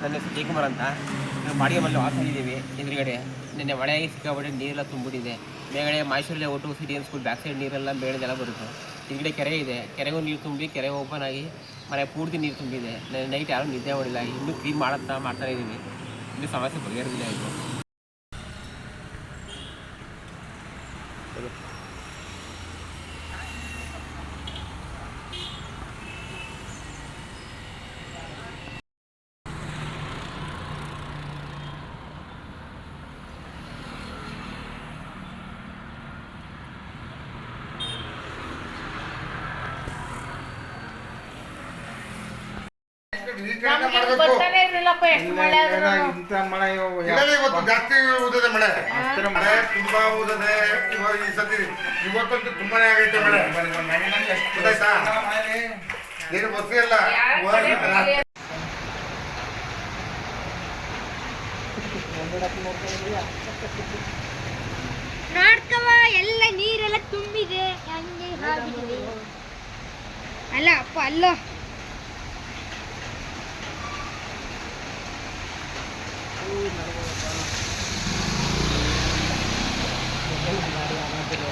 ನನ್ನ ಹೆಸರು ಜಯಕುಮಾರ್ ಅಂತ. ನಾವು ಬಾಡಿಗೆ ವಾಸ ಇದ್ದೀವಿ ಎದುರುಗಡೆ ನಿನ್ನೆ ಮಳೆಯಾಗಿ ಸಿಕ್ಕಾಬಿಟ್ಟು ನೀರೆಲ್ಲ ತುಂಬಿಟ್ಟಿದೆ ಮೇಲ್ಗಡೆ ಮೈಸೂರಲ್ಲಿ ಒಟ್ಟು ಸಿಟಿ ಸ್ಕೂಲ್ ಬ್ಯಾಕ್ ಸೈಡ್ ನೀರೆಲ್ಲ ಬೆಳೆದೆಲ್ಲ ಬರುತ್ತೆ. ಹಿಂದ್ಗಡೆ ಕೆರೆ ಇದೆ. ಕೆರೆಗೂ ನೀರು ತುಂಬಿ ಕೆರೆ ಓಪನ್ ಆಗಿ ಮನೆ ಪೂರ್ತಿ ನೀರು ತುಂಬಿದೆ. ನೈಟ್ ಯಾರೂ ನಿದ್ದೆ ಮಾಡಿಲ್ಲ. ಇನ್ನೂ ಕ್ಲೀನ್ ಮಾಡುತ್ತಾ ಮಾಡ್ತಾ ಇದ್ದೀವಿ. ಇನ್ನೂ ಸಮಸ್ಯೆ ಬಗೆಹರಿದಿಲ್ಲ ಇದು ಬರ್ತಾನೆ ಇರ್ಲಿಲ್ಲಪ್ಪ ಎಷ್ಟು ಮಳೆ ಆದ್ರೂ. ಇಂಥ ಮಳೆ ಇವತ್ತು ಜಾಸ್ತಿ ಊದಿದೆ ಮಳೆ. ಮಳೆ. ತುಂಬಾ ಊದಿದೆ ಇವಾಗ ಈ ಸತಿ ಇವತ್ತಂತೂ ತುಂಬಾನೇ ಆಗೈತೆ ಮಳೆ. ಗೊತ್ತಾಯ್ತಾ? ಏನು ಬಸ್ ಇಲ್ಲ. ನೋಡ್ಕವ ಎಲ್ಲ ನೀರೆಲ್ಲ ತುಂಬಿದೆ. ಹಂಗೆ ಅಲ್ಲ ಅಪ್ಪ ಅಲ್ಲ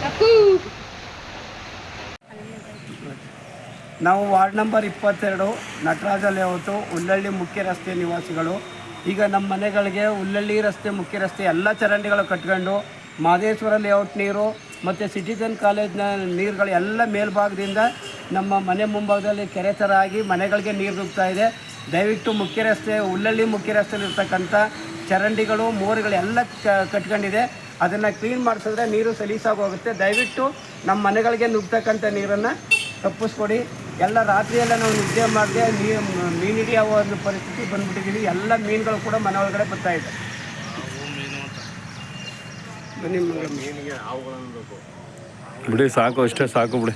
ಅಪ್ಪು ನಾವು ವಾರ್ಡ್ ನಂಬರ್ ಇಪ್ಪತ್ತೆರಡು, ನಟರಾಜ ಲೇಔಟು ಉಳ್ಳಳ್ಳಿ ಮುಖ್ಯ ರಸ್ತೆ ನಿವಾಸಿಗಳು. ಈಗ ನಮ್ಮ ಮನೆಗಳಿಗೆ ಉಳ್ಳಳ್ಳಿ ರಸ್ತೆ ಮುಖ್ಯ ರಸ್ತೆ ಎಲ್ಲ ಚರಂಡಿಗಳು ಕಟ್ಕೊಂಡು ಮಾದೇಶ್ವರ ಲೇಔಟ್ ನೀರು ಮತ್ತು ಸಿಟಿಜನ್ ಕಾಲೇಜ್ನ ನೀರುಗಳು ಎಲ್ಲ ಮೇಲ್ಭಾಗದಿಂದ ನಮ್ಮ ಮನೆ ಮುಂಭಾಗದಲ್ಲಿ ಕೆರೆ ಥರ ಆಗಿ ಮನೆಗಳಿಗೆ ನೀರು ನುಗ್ತಾ ಇದೆ. ದಯವಿಟ್ಟು ಮುಖ್ಯ ರಸ್ತೆ ಉಳ್ಳಳ್ಳಿ ಮುಖ್ಯ ರಸ್ತೆಯಲ್ಲಿರ್ತಕ್ಕಂಥ ಚರಂಡಿಗಳು, ಮೋರಿಗಳು ಎಲ್ಲ ಕಟ್ಕೊಂಡಿದೆ. ಅದನ್ನು ಕ್ಲೀನ್ ಮಾಡಿಸಿದ್ರೆ ನೀರು ಸಲೀಸಾಗಿ ಹೋಗುತ್ತೆ. ದಯವಿಟ್ಟು ನಮ್ಮ ಮನೆಗಳಿಗೆ ನುಗ್ತಕ್ಕಂಥ ನೀರನ್ನು ತಪ್ಪಿಸ್ಕೊಡಿ. ಎಲ್ಲ ರಾತ್ರಿಯೆಲ್ಲ ನಾವು ನಿದ್ದೆ ಮಾಡಿದೆ ಮೀನು ಹಿಡಿಯೋ ಒಂದು ಪರಿಸ್ಥಿತಿ ಬಂದ್ಬಿಟ್ಟಿದ್ದೀವಿ ಎಲ್ಲ ಮೀನುಗಳು ಕೂಡ ಮನೆ ಒಳಗಡೆ ಬರ್ತಾ ಇದೆ. ಬಿಡಿ, ಸಾಕು ಅಷ್ಟೇ, ಸಾಕು ಬಿಡಿ.